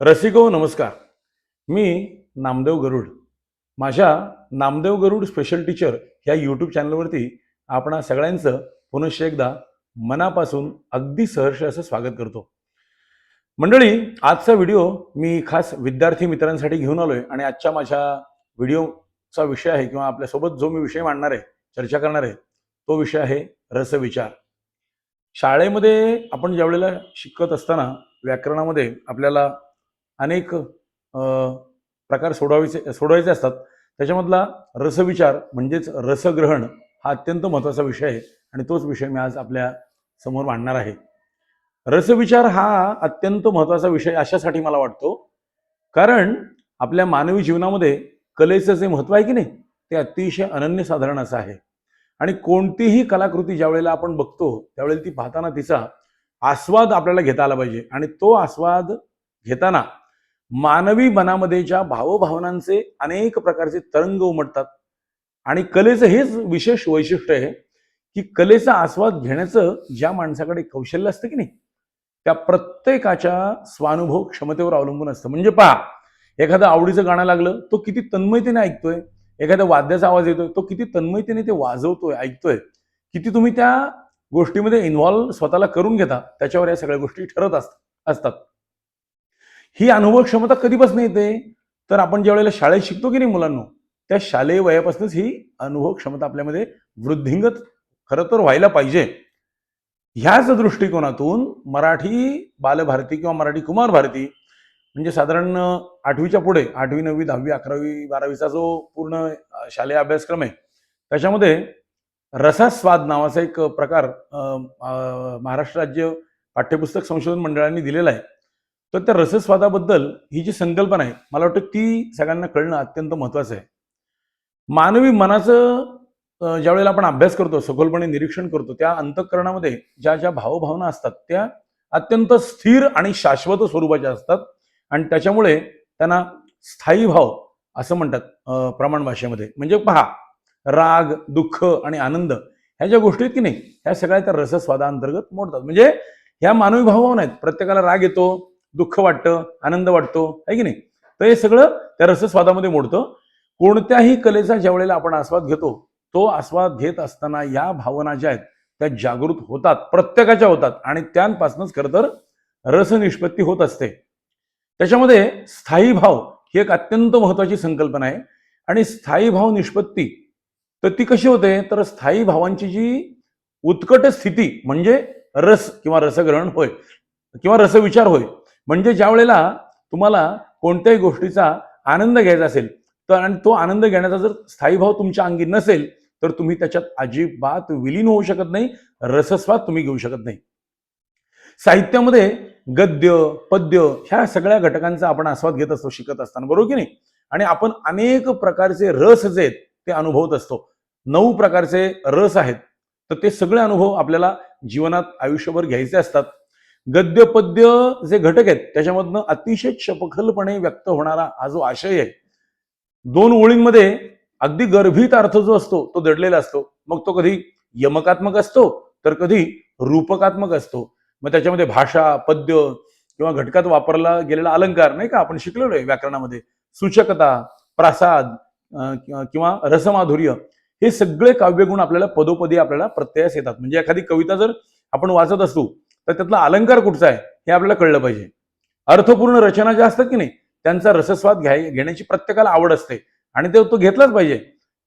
रसिको नमस्कार. मी नामदेव गरुड. माझ्या Namdev Garud special teacher ह्या यूट्यूब चॅनलवरती आपणा सगळ्यांचं पुनश्च एकदा मनापासून अगदी सहर्ष असं स्वागत करतो. मंडळी आजचा व्हिडिओ मी खास विद्यार्थी मित्रांसाठी घेऊन आलोय आणि आजच्या माझ्या व्हिडिओचा विषय आहे किंवा आपल्यासोबत जो मी विषय मांडणार आहे चर्चा करणार आहे तो विषय आहे रसविचार. शाळेमध्ये आपण ज्यावेळेला शिकत असताना व्याकरणामध्ये आपल्याला अनेक प्रकार सोडवायचे सोडवायचे असतात. त्याच्यामधला रसविचार म्हणजेच रसग्रहण हा अत्यंत महत्त्वाचा विषय आहे आणि तोच विषय मी आज आपल्यासमोर मांडणार आहे. रसविचार हा अत्यंत महत्त्वाचा विषय अशासाठी मला वाटतो कारण आपल्या मानवी जीवनामध्ये कलेचं जे महत्त्व आहे की नाही ते अतिशय अनन्यसाधारण असं आहे. आणि कोणतीही कलाकृती ज्या वेळेला आपण बघतो त्यावेळेला ती पाहताना तिचा आस्वाद आपल्याला घेता आला पाहिजे. आणि तो आस्वाद घेताना मानवी मनामध्ये ज्या भावभावनांचे अनेक प्रकारचे तरंग उमटतात. आणि कलेचं हेच विशेष वैशिष्ट्य आहे की कलेचा आस्वाद घेण्याचं ज्या माणसाकडे कौशल्य असतं की नाही त्या प्रत्येकाच्या स्वानुभव क्षमतेवर अवलंबून असतं. म्हणजे पहा एखादं आवडीचं गाणं लागलं तो किती तन्मयतेने ऐकतोय. एखाद्या वाद्याचा आवाज येतोय तो किती तन्मयतेने ते वाजवतोय ऐकतोय. किती तुम्ही त्या गोष्टीमध्ये इन्व्हॉल्व स्वतःला करून घेता त्याच्यावर या सगळ्या गोष्टी ठरत असतात असतात. ही अनुभव क्षमता कधीपासून येते? तर आपण ज्या वेळेला शाळेत शिकतो की नाही मुलांना त्या शालेय वयापासूनच ही अनुभव क्षमता आपल्यामध्ये वृद्धिंगत खरं तर व्हायला पाहिजे. ह्याच दृष्टिकोनातून मराठी बालभारती किंवा मराठी कुमार भारती म्हणजे साधारण आठवीच्या पुढे आठवी नववी दहावी अकरावी बारावीचा जो पूर्ण शालेय अभ्यासक्रम आहे त्याच्यामध्ये रसास्वाद नावाचा एक प्रकार महाराष्ट्र राज्य पाठ्यपुस्तक संशोधन मंडळाने दिलेला आहे. तर त्या रसस्वादाबद्दल ही जी संकल्पना आहे मला वाटतं ती सगळ्यांना कळणं अत्यंत महत्त्वाचं आहे. मानवी मनाचं ज्यावेळेला ज्या वेळेला आपण अभ्यास करतो सखोलपणे निरीक्षण करतो त्या अंतःकरणामध्ये ज्या ज्या भावभावना असतात त्या अत्यंत स्थिर आणि शाश्वत स्वरूपाच्या असतात आणि त्याच्यामुळे त्यांना स्थायी भाव असं म्हणतात प्रमाण भाषेमध्ये. म्हणजे पहा राग दुःख आणि आनंद ह्या ज्या गोष्टी आहेत की नाही ह्या सगळ्या त्या रसस्वादाअंतर्गत मोडतात. म्हणजे ह्या मानवी भावभावना आहेत. प्रत्येकाला राग येतो दुःख वाटतं आनंद वाटतो आहे की नाही? तर हे सगळं त्या रसस्वादामध्ये मोडतं. कोणत्याही कलेचा ज्या वेळेला आपण आस्वाद घेतो तो आस्वाद घेत असताना या भावना ज्या आहेत त्या जागृत होतात प्रत्येकाच्या होतात आणि त्यांपासूनच खरं तर रसनिष्पत्ती होत असते. त्याच्यामध्ये स्थायी भाव ही एक अत्यंत महत्वाची संकल्पना आहे. आणि स्थायी भाव निष्पत्ती तर ती कशी होते? तर स्थायी भावांची जी उत्कट स्थिती म्हणजे रस किंवा रसग्रहण होय किंवा रसविचार होय म्हणजे ज्या वेळेला तुम्हाला कोणत्याही गोष्टीचा आनंद घ्यायचा असेल तर आणि तो आनंद घेण्याचा जर स्थायी भाव तुमच्या अंगी नसेल तर तुम्ही त्याच्यात अजिबात विलीन होऊ शकत नाही रसस्वाद तुम्ही घेऊ शकत नाही. साहित्यामध्ये गद्य पद्य ह्या सगळ्या घटकांचा आपण आस्वाद घेत असतो शिकत असताना बरोबर की नाही? आणि आपण अनेक प्रकारचे रस जे आहेत ते अनुभवत असतो. नऊ प्रकारचे रस आहेत तर ते सगळे अनुभव आपल्याला जीवनात आयुष्यभर घ्यायचे असतात. गद्य पद्य जे घटक आहेत त्याच्यामधनं अतिशय चपखलपणे व्यक्त होणारा हा जो आशय आहे दोन ओळींमध्ये अगदी गर्भित अर्थ जो असतो तो दडलेला असतो. मग तो कधी यमकात्मक असतो तर कधी रूपकात्मक असतो. मग त्याच्यामध्ये भाषा पद्य किंवा घटकात वापरला गेलेला अलंकार नाही का? आपण शिकलेलो आहे व्याकरणामध्ये. सूचकता प्रासाद किंवा- किंवा रसमाधुर्य हे सगळे काव्यगुण आपल्याला पदोपदी आपल्याला प्रत्ययास येतात. म्हणजे एखादी कविता जर आपण वाचत असू तर त्यातला अलंकार कुठचा आहे हे आपल्याला कळलं पाहिजे. अर्थपूर्ण रचना ज्या असतात की नाही त्यांचा रसस्वाद घ्याय घेण्याची प्रत्येकाला आवड असते. आणि ते तो घेतलाच पाहिजे.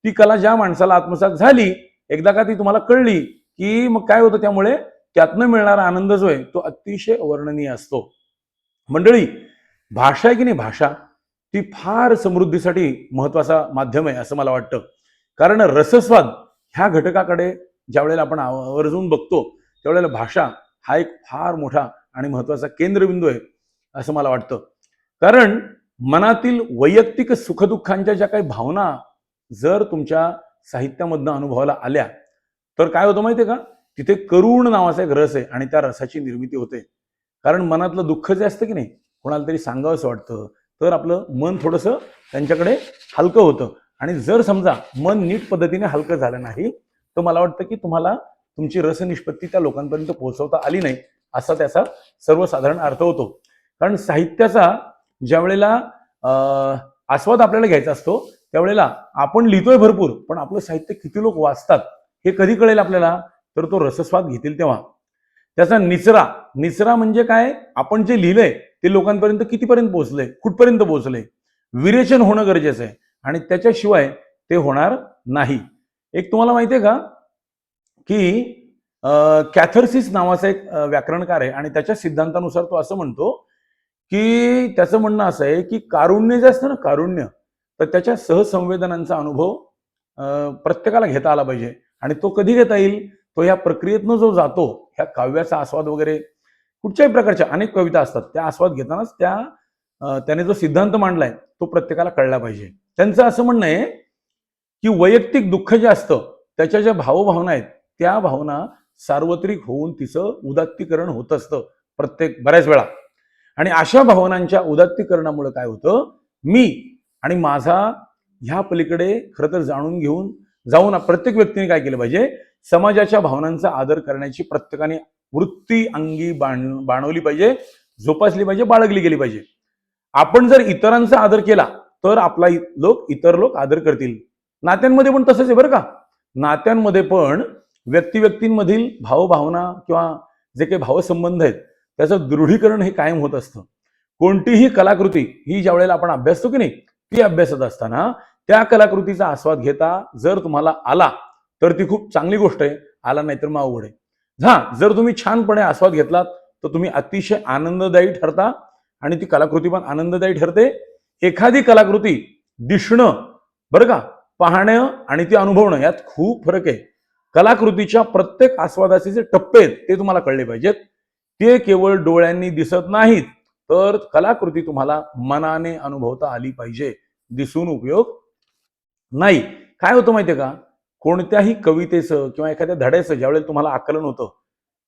ती कला ज्या माणसाला आत्मसात झाली एकदा का ती तुम्हाला कळली की मग काय होतं त्यामुळे त्यातनं मिळणारा आनंद जो आहे तो अतिशय वर्णनीय असतो. मंडळी भाषा आहे की नाही भाषा ती फार समृद्धीसाठी महत्त्वाचा माध्यम आहे असं मला वाटतं. कारण रसस्वाद ह्या घटकाकडे ज्या वेळेला आपण आवर्जून बघतो त्यावेळेला भाषा हा एक फार मोठा आणि महत्त्वाचा केंद्रबिंदू आहे असं मला वाटतं. कारण मनातील वैयक्तिक सुखदुःखांच्या ज्या काही भावना जर तुमच्या साहित्यामधनं अनुभवाला आल्या तर काय होतं माहितीये का? तिथे करुण नावाचा एक रस आहे आणि त्या रसाची निर्मिती होते. कारण मनातलं दुःख जे असतं की नाही कोणाला तरी सांगावं असं वाटतं तर आपलं मन थोडंसं त्यांच्याकडे हलकं होतं. आणि जर समजा मन नीट पद्धतीने हलकं झालं नाही तर मला वाटतं की तुम्हाला तुमची रसनिष्पत्ती त्या लोकांपर्यंत पोहोचवता आली नाही असा त्याचा सर्वसाधारण अर्थ होतो. कारण साहित्याचा ज्या वेळेला अं, आस्वाद आपल्याला घ्यायचा असतो त्यावेळेला आपण लिहितोय भरपूर पण आपलं साहित्य किती लोक वाचतात हे कधी कळेल आपल्याला? तर तो रसस्वाद घेतील तेव्हा. त्याचा निचरा निचरा म्हणजे काय? आपण जे लिहिलंय ते लोकांपर्यंत कितीपर्यंत पोहोचलंय? कुठपर्यंत पोहोचलंय? विरेचन होणं गरजेचं आहे आणि त्याच्याशिवाय ते होणार नाही. एक तुम्हाला माहिती आहे का? की कॅथर्सिस नावाचा एक व्याकरणकार आहे आणि त्याच्या सिद्धांतानुसार तो असं म्हणतो की त्याचं म्हणणं असं आहे की कारुण्य जे असतं ना कारुण्य तर त्याच्या सहसंवेदनांचा अनुभव प्रत्येकाला घेता आला पाहिजे. आणि तो कधी घेता येईल? तो या प्रक्रियेतनं जो जातो ह्या काव्याचा आस्वाद वगैरे कुठच्याही प्रकारच्या अनेक कविता असतात त्या आस्वाद घेतानाच त्या त्याने जो सिद्धांत मांडलाय तो प्रत्येकाला कळला पाहिजे. त्यांचं असं म्हणणं आहे की वैयक्तिक दुःख जे असतं त्याच्या ज्या भावभावना आहेत त्या भावना सार्वत्रिक होऊन तिचं उदात्तीकरण होत असतं प्रत्येक बऱ्याच वेळा. आणि अशा भावनांच्या उदात्तीकरणामुळे काय होतं? मी आणि माझा ह्या पलीकडे खरं तर जाणून घेऊन जाऊन प्रत्येक व्यक्तीने काय केलं पाहिजे? समाजाच्या भावनांचा आदर करण्याची प्रत्येकाने वृत्ती अंगी बाण बाणवली पाहिजे जोपासली पाहिजे बाळगली गेली पाहिजे. आपण जर इतरांचा आदर केला तर आपला लोक इतर लोक आदर करतील. नात्यांमध्ये पण तसंच आहे बरं का? नात्यांमध्ये पण व्यक्ती व्यक्तींमधील भावभावना किंवा जे काही भावसंबंध आहेत त्याचं दृढीकरण हे कायम होत असतं. कोणतीही कलाकृती ही ज्या वेळेला आपण अभ्यासतो की नाही ती अभ्यासत असताना त्या कलाकृतीचा आस्वाद घेता जर तुम्हाला आला तर ती खूप चांगली गोष्ट आहे आला नाही तर मग अवघड आहे. हा जर तुम्ही छानपणे आस्वाद घेतलात तर तुम्ही अतिशय आनंददायी ठरता आणि ती कलाकृती पण आनंददायी ठरते. एखादी कलाकृती दिसणं बरं का पाहणं आणि ती अनुभवणं यात खूप फरक आहे. कलाकृतीच्या प्रत्येक आस्वादाचे जे टप्पे आहेत ते तुम्हाला कळले पाहिजेत. ते केवळ डोळ्यांनी दिसत नाहीत तर कलाकृती तुम्हाला मनाने अनुभवता आली पाहिजे. दिसून उपयोग नाही. काय होतं माहितीये का? कोणत्याही कवितेचं किंवा एखाद्या धड्याचं ज्यावेळेला तुम्हाला आकलन होतं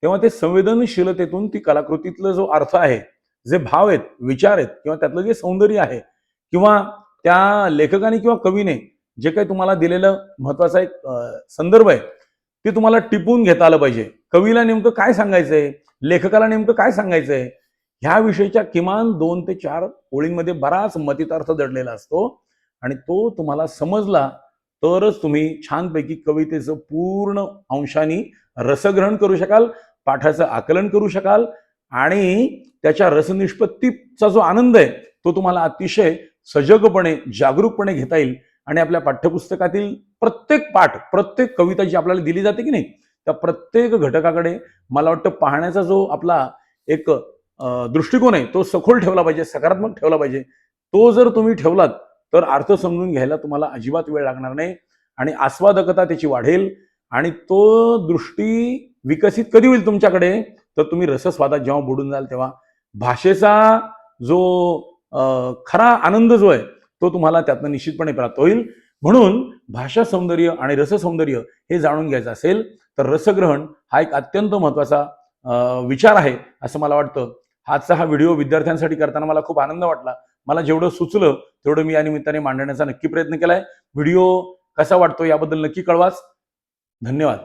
तेव्हा ते संवेदनशीलतेतून ती कलाकृतीतलं जो अर्थ आहे जे भाव आहेत विचार आहेत किंवा त्यातलं जे सौंदर्य आहे किंवा त्या लेखकाने किंवा कवीने जे काही तुम्हाला दिलेलं महत्त्वाचा एक संदर्भ आहे ते तुम्हाला टिपून घेता आलं पाहिजे. कवीला नेमकं काय सांगायचंय? लेखकाला नेमकं काय सांगायचंय? ह्या विषयीच्या किमान दोन ते चार ओळींमध्ये बराच मतितार्थ दडलेला असतो आणि तो तुम्हाला समजला तरच तुम्ही छानपैकी कवितेचं पूर्ण अंशानी रसग्रहण करू शकाल पाठाचं आकलन करू शकाल आणि त्याच्या रसनिष्पत्तीचा जो आनंद आहे तो तुम्हाला अतिशय सजगपणे जागरूकपणे घेता येईल. आणि आपल्या पाठ्यपुस्तकातील प्रत्येक पाठ प्रत्येक कविता जी आपल्याला दिली जाते की नाही त्या प्रत्येक घटकाकडे मला वाटतं पाहण्याचा जो आपला एक दृष्टिकोन आहे तो सखोल ठेवला पाहिजे सकारात्मक ठेवला पाहिजे. तो जर तुम्ही ठेवलात तर अर्थ समजून घ्यायला तुम्हाला अजिबात वेळ लागणार नाही आणि आस्वादकता त्याची वाढेल आणि तो दृष्टी विकसित कधी होईल तुमच्याकडे तर तुम्ही रसस्वादात जेव्हा बुडून जाल तेव्हा भाषेचा जो खरा आनंद जो आहे तो तुम्हाला त्यातनं निश्चितपणे प्राप्त होईल. म्हणून भाषा सौंदर्य आणि रससौंदर्य हे जाणून घ्यायचं असेल तर रसग्रहण हा एक अत्यंत महत्त्वाचा विचार आहे असं मला वाटतं. आजचा हा व्हिडिओ विद्यार्थ्यांसाठी करताना मला खूप आनंद वाटला. मला जेवढं सुचलं तेवढं मी या निमित्ताने मांडण्याचा नक्की प्रयत्न केलाय. व्हिडिओ कसा वाटतो याबद्दल नक्की कळवाच. धन्यवाद.